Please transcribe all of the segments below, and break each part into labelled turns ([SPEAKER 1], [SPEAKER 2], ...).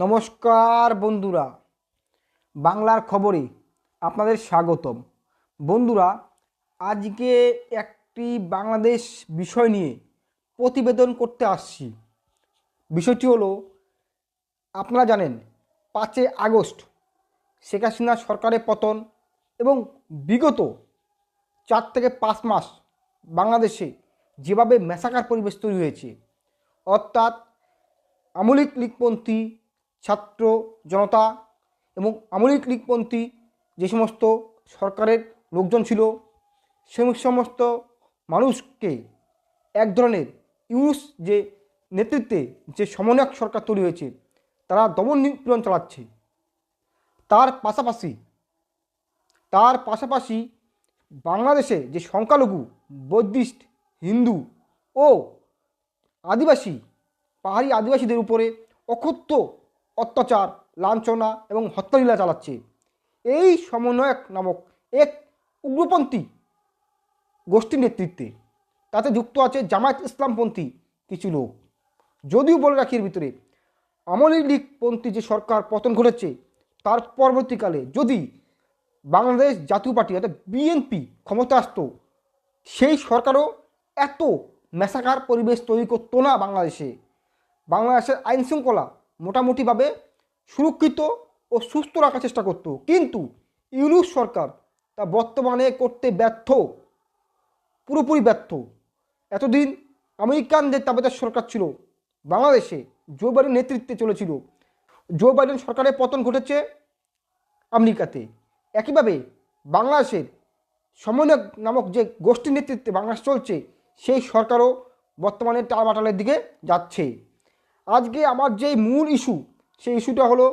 [SPEAKER 1] নমস্কার বন্ধুরা, বাংলার খবরে আপনাদের স্বাগতম। বন্ধুরা, আজকে একটি বাংলাদেশ বিষয় নিয়ে প্রতিবেদন করতে আসছি। বিষয়টি হলো, আপনারা জানেন, পাঁচই আগস্ট শেখ হাসিনা সরকারের পতন এবং বিগত চার থেকে পাঁচ মাস বাংলাদেশে যেভাবে মেসাকার পরিবেশ তৈরি হয়েছে, অর্থাৎ আমলিক লীগপন্থী ছাত্র জনতা এবং আমলিক লীগপন্থী যে সমস্ত সরকারের লোকজন ছিল, সে সমস্ত মানুষকে এক ধরনের ইউনুস যে নেতৃত্বে যে সমন্বয়ক সরকার তৈরি হয়েছে, তারা দমন নিপীড়ন চালাচ্ছে। তার পাশাপাশি তার পাশাপাশি বাংলাদেশে যে সংখ্যালঘু, বৌদ্ধিস্ট, হিন্দু ও আদিবাসী, পাহাড়ি আদিবাসীদের উপরে অকথ্য অত্যাচার, লাঞ্ছনা এবং হত্যালীলা চালাচ্ছে। এই সমন্বয়ক নামক এক উগ্রপন্থী গোষ্ঠীর নেতৃত্বে তাতে যুক্ত আছে জামায়াত ইসলামপন্থী কিছু লোক। যদিও বলে রাখি এর ভিতরে আমলি লীগপন্থী যে সরকার পতন ঘটেছে, তার পরবর্তীকালে যদি বাংলাদেশ জাতীয় পার্টি অর্থাৎ বিএনপি ক্ষমতা আসতো সেই সরকারও এত মেসাকার পরিবেশ তৈরি করতো না বাংলাদেশে। বাংলাদেশের আইন শৃঙ্খলা মোটামুটিভাবে সুরক্ষিত ও সুস্থ রাখার চেষ্টা করত। কিন্তু ইউনুস সরকার তা বর্তমানে করতে ব্যর্থ, পুরোপুরি ব্যর্থ। এতদিন আমেরিকান যে তাবেদার সরকার ছিল, বাংলাদেশে জো বাইডেন নেতৃত্বে চলেছিল। জো বাইডেন সরকারের পতন ঘটেছে আমেরিকাতে। একইভাবে বাংলাদেশের সমন্বয়ক নামক যে গোষ্ঠীর নেতৃত্বে বাংলাদেশ চলছে, সেই সরকারও বর্তমানে টালমাটালের দিকে যাচ্ছে। আজকে আমার যে মূল ইস্যু, সেই ইস্যুটা হলো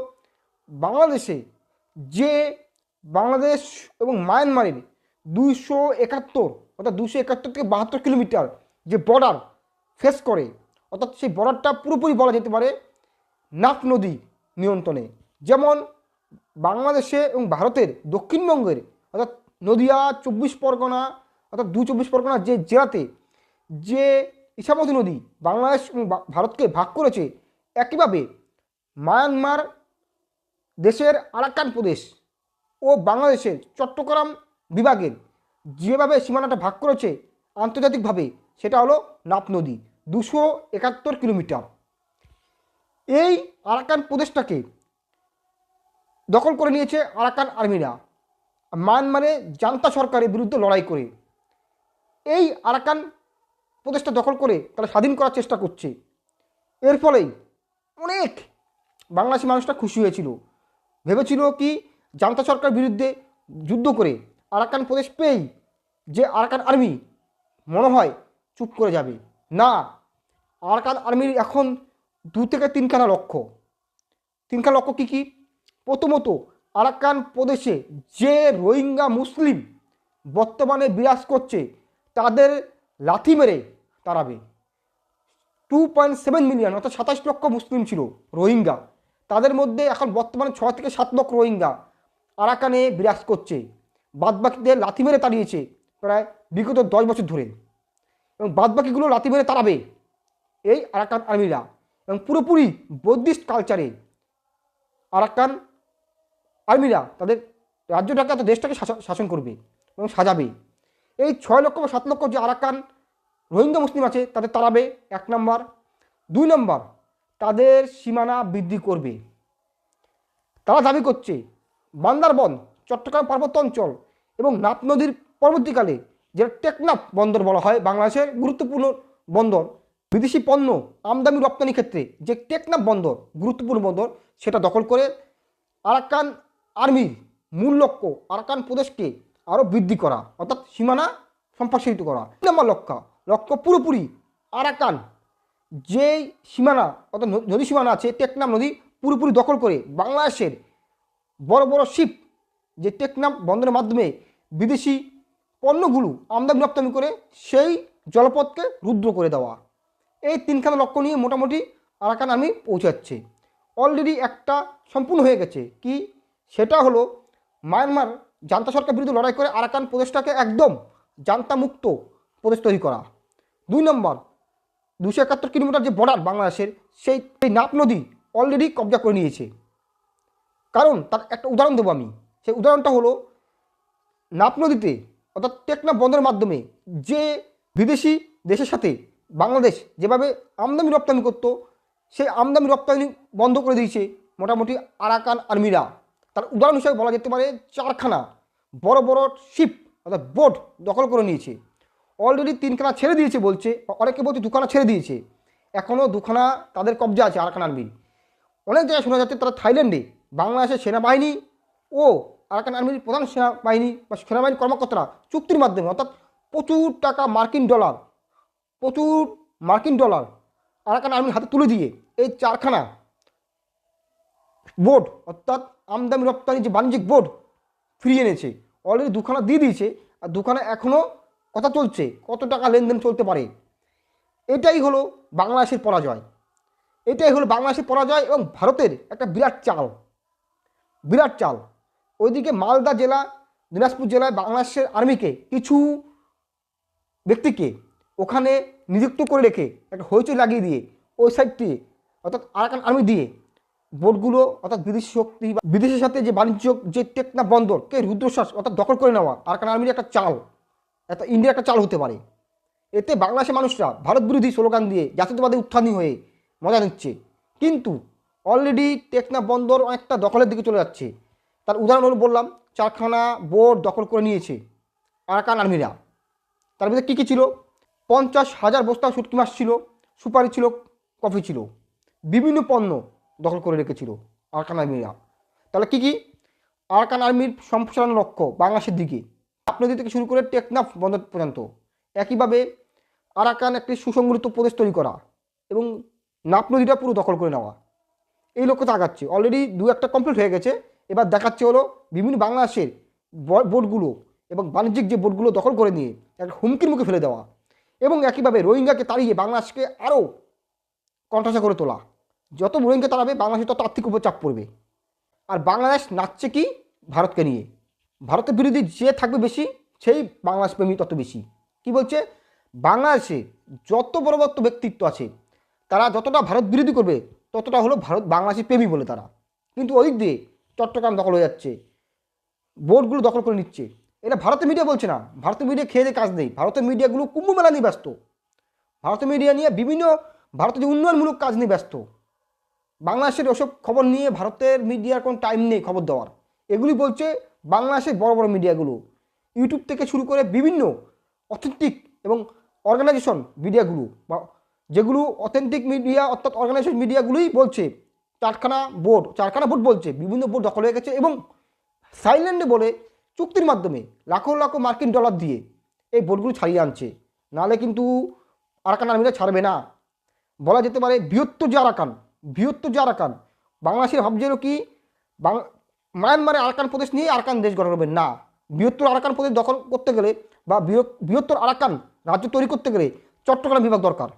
[SPEAKER 1] বাংলাদেশে যে বাংলাদেশ এবং মায়ানমারের দুইশো একাত্তর অর্থাৎ দুশো একাত্তর থেকে বাহাত্তর কিলোমিটার যে বর্ডার ফেস করে, অর্থাৎ সেই বর্ডারটা পুরোপুরি বলা যেতে পারে নাফ নদী নিয়ন্ত্রণে। যেমন বাংলাদেশে এবং ভারতের দক্ষিণবঙ্গের, অর্থাৎ নদিয়া চব্বিশ পরগনা, অর্থাৎ দু চব্বিশ পরগনা যে জেলাতে যে ইসামতি নদী বাংলাদেশ এবং ভারতকে ভাগ করেছে একইভাবে মায়ানমার দেশের আরাকান প্রদেশ ও বাংলাদেশের চট্টগ্রাম বিভাগের যেভাবে সীমানাটা ভাগ করেছে আন্তর্জাতিকভাবে, সেটা হলো নাপ নদী, দুশো একাত্তর কিলোমিটার। এই আরাকান প্রদেশটাকে দখল করে নিয়েছে আরাকান আর্মিরা। মায়ানমারে জান্তা সরকারের বিরুদ্ধে লড়াই করে। এই আরাকান প্রদেশটা দখল করে তারা স্বাধীন করার চেষ্টা করছে। এর ফলেই অনেক বাংলাদেশি মানুষটা খুশি হয়েছিল। ভেবেছিল কি, জান্তা সরকার বিরুদ্ধে যুদ্ধ করে আরাকান প্রদেশ পেয়েই যে আরাকান আর্মি মনে হয় চুপ করে যাবে। না, আরাকান আর্মির এখন দু থেকে তিনখানা লক্ষ্য। তিনখানা লক্ষ্য কী কী? প্রথমত, আরাকান প্রদেশে যে রোহিঙ্গা মুসলিম বর্তমানে বিরাজ করছে, তাদের লাথি মেরে তাড়াবে টু পয়েন্ট সেভেন মিলিয়ন অর্থাৎ সাতাশ লক্ষ মুসলিম ছিল, রোহিঙ্গা। তাদের মধ্যে এখন বর্তমানে ছয় থেকে সাত লক্ষ রোহিঙ্গা। আরাকানে বিরাজ করছে। বাদবাকিদের লাথি মেরে তাড়িয়েছে প্রায় বিগত দশ বছর ধরে। এবং বাদবাকিগুলো লাথি মেরে তাড়াবে এই আরাকান আর্মিরা। এবং পুরোপুরি বৌদ্ধিস্ট কালচারে আরাকান আর্মিরা তাদের রাজ্যটাকে অর্থাৎ দেশটাকে শাসন করবে এবং সাজাবে। এই ছয় লক্ষ বা সাত লক্ষ যে আরাকান রোহিঙ্গা মুসলিম আছে, তাদের তাড়াবে, এক নম্বর। দুই নম্বর, তাদের সীমানা বৃদ্ধি করবে। তারা দাবি করছে, বান্দারবন, চট্টগ্রাম পার্বত্য অঞ্চল এবং নাপ নদীর পরবর্তীকালে যেটা টেকনাফ বন্দর বলা হয় বাংলাদেশের গুরুত্বপূর্ণ বন্দর, বিদেশি পণ্য আমদানি রপ্তানি ক্ষেত্রে যে টেকনাফ বন্দর গুরুত্বপূর্ণ বন্দর, সেটা দখল করে আরাকান আর্মির মূল লক্ষ্য আরাকান প্রদেশকে আরও বৃদ্ধি করা, অর্থাৎ সীমানা সম্প্রসারিত করা। নম্বর লক্ষ্য লক্ষ্য পুরোপুরি, আরাকান। যেই সীমানা, অর্থাৎ নদী সীমানা আছে, টেকনাম নদী পুরোপুরি দখল করে বাংলাদেশের বড় বড় শিপ, যে টেকনাম বন্দরের মাধ্যমে বিদেশি পণ্যগুলো আমদানি রপ্তানি করে, সেই জলপথকে রুদ্র করে দেওয়া। এই তিনখানা লক্ষ্য নিয়ে মোটামুটি আরাকান আমি পৌঁছাচ্ছে। অলরেডি একটা সম্পূর্ণ হয়ে গেছে। কি? সেটা হলো, মায়ানমার জান্তা সরকার বিরুদ্ধে লড়াই করে আরাকান প্রদেশটাকে একদম জান্তা মুক্ত প্রদেশ তৈরি করা। দুই নম্বর, দুশো একাত্তর কিলোমিটার যে বর্ডার বাংলাদেশের, সেই সেই নাপ নদী অলরেডি কবজা করে নিয়েছে। কারণ তার একটা উদাহরণ দেবো আমি। সেই উদাহরণটা হলো, নাপ নদীতে, অর্থাৎ টেকনাফ বন্দরের মাধ্যমে যে বিদেশি দেশের সাথে বাংলাদেশ যেভাবে আমদানি রপ্তানি করতো, সেই আমদানি রপ্তানি বন্ধ করে দিয়েছে মোটামুটি আরাকান আর্মিরা। তার উদাহরণ হিসেবে বলা যেতে পারে, চারখানা বড় বড় শিপ, অর্থাৎ বোট দখল করে নিয়েছে। অলরেডি তিনখানা ছেড়ে দিয়েছে বলছে অনেকে বলছে দুখানা ছেড়ে দিয়েছে। এখনও দুখানা তাদের কবজা আছে আরাকান আর্মির অনেক জায়গায় শোনা যাচ্ছে তারা থাইল্যান্ডে বাংলাদেশের সেনাবাহিনী ও আরাকান আর্মির প্রধান সেনাবাহিনী বা সেনাবাহিনী কর্মকর্তারা চুক্তির মাধ্যমে, অর্থাৎ প্রচুর টাকা মার্কিন ডলার, প্রচুর মার্কিন ডলার আরাকান আর্মির হাতে তুলে দিয়ে এই চারখানা বোর্ড, অর্থাৎ আমদানি রপ্তানি যে বাণিজ্যিক বোর্ড ফিরিয়ে এনেছে অলরেডি দুখানা দিয়ে দিয়েছে, আর দুখানা এখনও কথা চলছে, কত টাকা লেনদেন চলতে পারে। এটাই হলো বাংলাদেশের পরাজয়। এটাই হলো বাংলাদেশের পরাজয় এবং ভারতের একটা বিরাট চাল। বিরাট চাল। ওইদিকে মালদা জেলা, দিনাজপুর জেলায় বাংলাদেশের আর্মিকে, কিছু ব্যক্তিকে ওখানে নিযুক্ত করে রেখে একটা হইচই লাগিয়ে দিয়ে ওই সাইডটি, অর্থাৎ আরাকান আর্মি দিয়ে বোটগুলো, অর্থাৎ বিদেশি শক্তি বা বিদেশের সাথে যে বাণিজ্য যে টেকনা বন্দর, কে রুদ্রশ্বাস, অর্থাৎ দখল করে নেওয়া, আরাকান আর্মির একটা চাল। একটা ইন্ডিয়া একটা চাল হতে পারে। এতে বাংলাদেশের মানুষরা ভারত বিরোধী স্লোগান দিয়ে জাতীয়তাবাদী উত্থানী হয়ে মজা নিচ্ছে। কিন্তু অলরেডি টেকনা বন্দর অনেকটা দখলের দিকে চলে যাচ্ছে। তার উদাহরণ হলো বললাম, চারখানা বোর্ড দখল করে নিয়েছে আরাকান আর্মিরা। তার মধ্যে কী কী ছিল? পঞ্চাশ হাজার বস্তা শুটকি মাছ ছিল, সুপারি ছিল, কফি ছিল। বিভিন্ন পণ্য দখল করে রেখেছিল আরাকান আর্মিরা। তাহলে কী কী? আরাকান আর্মির সম্প্রসারণ লক্ষ্য বাংলাদেশের দিকে। আপনাদের থেকে শুরু করে টেকনাফ বন্দর পর্যন্ত, একইভাবে আরাকান একটি সুসংগঠিত প্রদেশ তৈরি করা এবং নাপ নদীটা পুরো দখল করে নেওয়া। এই লক্ষ্যে তাকাচ্ছে অলরেডি দু একটা কমপ্লিট হয়ে গেছে। এবার দেখাচ্ছে হলো বিভিন্ন বাংলাদেশের বোটগুলো এবং বাণিজ্যিক যে বোটগুলো দখল করে নিয়ে একটা হুমকির মুখে ফেলে দেওয়া এবং একইভাবে রোহিঙ্গাকে তাড়িয়ে বাংলাদেশকে আরও কণ্ঠাসা করে তোলা। যত রোহিঙ্গা তাড়াবে বাংলাদেশে তত আর্থিক উপর চাপ পড়বে। আর বাংলাদেশ নাচছে কি? ভারতকে নিয়ে। ভারতের বিরোধী যে থাকবে বেশি, সেই বাংলাদেশ প্রেমী তত বেশি। কি বলছে? বাংলাদেশে যত বড় বড় ব্যক্তিত্ব আছে, তারা যতটা ভারত বিরোধী করবে, ততটা হলো ভারত বাংলাদেশের প্রেমী বলে তারা। কিন্তু ওই দিয়ে চট্টগ্রাম দখল হয়ে যাচ্ছে, বোর্ডগুলো দখল করে নিচ্ছে। এটা ভারতের মিডিয়া বলছে না। ভারতের মিডিয়া খেয়ে কাজ নেই। ভারতের মিডিয়াগুলো কুম্ভ মেলা নিয়ে ব্যস্ত। ভারতের মিডিয়া নিয়ে বিভিন্ন ভারতের যে উন্নয়নমূলক কাজ নিয়ে ব্যস্ত। বাংলাদেশের ওসব খবর নিয়ে ভারতের মিডিয়ার কোনো টাইম নেই খবর দেওয়ার। এগুলি বলছে বাংলাদেশের বড় বড় মিডিয়াগুলো, ইউটিউব থেকে শুরু করে বিভিন্ন অথেন্টিক এবং অর্গানাইজেশন মিডিয়াগুলো বা যেগুলো অথেন্টিক মিডিয়া অর্থাৎ অর্গানাইজেশন মিডিয়াগুলোই বলছে। চারখানা বোর্ড চারখানা বোর্ড বলছে, বিভিন্ন বোর্ড দখল হয়ে গেছে এবং সাইল্যান্ডে বলে চুক্তির মাধ্যমে লাখো লাখো মার্কিন ডলার দিয়ে এই বোর্ডগুলো ছাড়িয়ে আনছে। নাহলে কিন্তু আরাকান আর্মিরা ছাড়বে না। বলা যেতে পারে বৃহত্তর যে আরাকান, বৃহত্তর যে আরাকান, বাংলাদেশের ভাবছিল কি? মায়ানমারে আরাকান প্রদেশ নিয়ে আরাকান দেশ গঠন করবে না। বৃহত্তর আরাকান প্রদেশ দখল করতে গেলে বা বৃহত্তর আরাকান রাজ্য তৈরি করতে গেলে চট্টগ্রাম বিভাগ দরকার।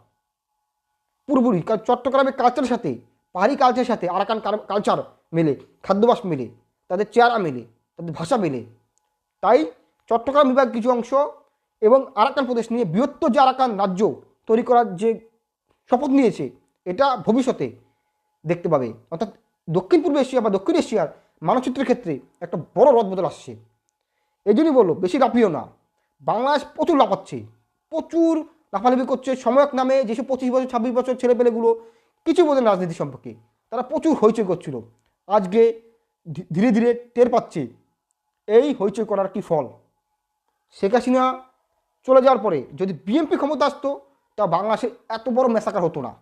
[SPEAKER 1] পুরোপুরি কারণ চট্টগ্রামের কালচারের সাথে, পাহাড়ি কালচারের সাথে আরাকান কালচার মেলে খাদ্যাভ্যাস মেলে, তাদের চেহারা মেলে, তাদের ভাষা মেলে। তাই চট্টগ্রাম বিভাগ কিছু অংশ এবং আরাকান প্রদেশ নিয়ে বৃহত্তর যে আরাকান রাজ্য তৈরি করার যে শপথ নিয়েছে, এটা ভবিষ্যতে দেখতে পাবে। অর্থাৎ দক্ষিণ পূর্ব এশিয়া বা দক্ষিণ এশিয়ার মানচিত্রের ক্ষেত্রে একটা বড় রদবদল আসছে। এই জন্যই বলল, বেশি লাফিও না। বাংলাদেশ প্রচুর লাফাচ্ছে। প্রচুর লাফালাফি করছে। সময়ক নামে যেসব পঁচিশ বছর, ছাব্বিশ বছর ছেলেপেলেগুলো কিছু বোঝেন রাজনীতি সম্পর্কে। তারা প্রচুর হইচই করছিল। আজকে ধীরে ধীরে টের পাচ্ছে এই হইচই করার কি ফল। শেখ হাসিনা চলে যাওয়ার পরে যদি বিএনপি ক্ষমতা আসতো, তা বাংলাদেশে এত বড় মেসাকার হতো না।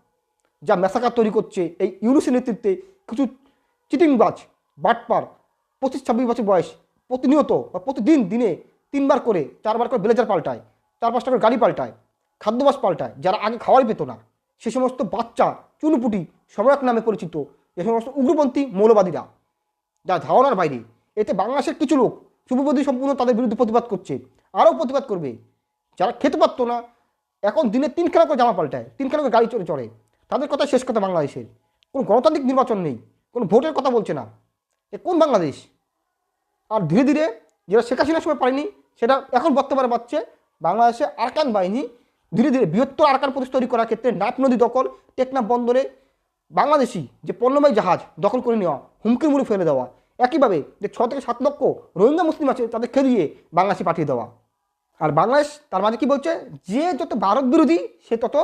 [SPEAKER 1] যা মেসাকার তৈরি করছে এই ইউনুসের নেতৃত্বে কিছু চিটিংবাজ বাটপার, পঁচিশ ছাব্বিশ বছর বয়স, প্রতিনিয়ত বা প্রতিদিন দিনে তিনবার করে, চারবার করে ব্লেজার পাল্টায় চার পাঁচটা করে গাড়ি পাল্টায়, খাদ্যবাস পাল্টায়, যারা আগে খাওয়াই পেত না। সে সমস্ত বাচ্চা, চুনুপুটি সম্রাট নামে পরিচিত, এ সমস্ত উগ্রপন্থী মৌলবাদীরা। যা ধারণার বাইরে, এতে বাংলাদেশের কিছু লোক শুভবোধী সম্পূর্ণ তাদের বিরুদ্ধে প্রতিবাদ করছে, আরও প্রতিবাদ করবে। যারা খেতে পারতো না, এখন দিনে তিনখানা করে জামা পাল্টায়, তিনখানা করে গাড়ি চড়ে চড়ে। তাদের কথা শেষ কথা বাংলাদেশের। কোনো গণতান্ত্রিক নির্বাচন নেই, কোনো ভোটের কথা বলছে না। এ কোন বাংলাদেশ? আর ধীরে ধীরে যেটা শেখ হাসিনার সময় পারেনি সেটা এখন বর্তমানে পাচ্ছে বাংলাদেশে আরকান বাহিনী। ধীরে ধীরে বৃহত্তর আরকান প্রদেশ তৈরি করার ক্ষেত্রে নাপ নদী দখল, টেকনাফ বন্দরে বাংলাদেশি যে পণ্যবাহী জাহাজ দখল করে নেওয়া, হুমকির মুড়ে ফেলে দেওয়া, একইভাবে যে ছ থেকে সাত লক্ষ রোহিঙ্গা মুসলিম আছে তাদের খেলিয়ে বাংলাদেশে পাঠিয়ে দেওয়া। আর বাংলাদেশ তার মাঝে কি বলছে? যে যত ভারত বিরোধী, সে তত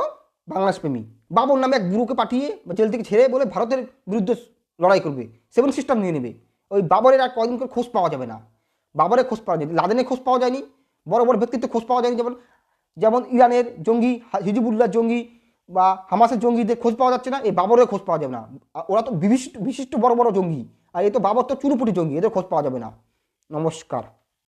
[SPEAKER 1] বাংলাদেশ প্রেমী। বাবর নামে এক গুরুকে পাঠিয়ে বা জেল থেকে ছেড়ে বলে ভারতের বিরুদ্ধে লড়াই করবে সেভেন সিস্টেম নিয়ে নেবে। ওই বাবরের আর কদিন করে খোঁজ পাওয়া যাবে না। বাবরে খোঁজ পাওয়া যায়নি, লাদেনে খোঁজ পাওয়া যায়নি, বড় বড় ব্যক্তিত্ব খোঁজ পাওয়া যায়নি, যেমন যেমন ইরানের জঙ্গি হিজিবুল্লার জঙ্গি বা হামাসের জঙ্গিদের খোঁজ পাওয়া যাচ্ছে না, এই বাবরের খোঁজ পাওয়া যাবে না। ওরা তো বিশিষ্ট বিশিষ্ট বড় বড় জঙ্গি, আর এ তো বাবর তো চুরুপুটি জঙ্গি, এদের খোঁজ পাওয়া যাবে না। নমস্কার।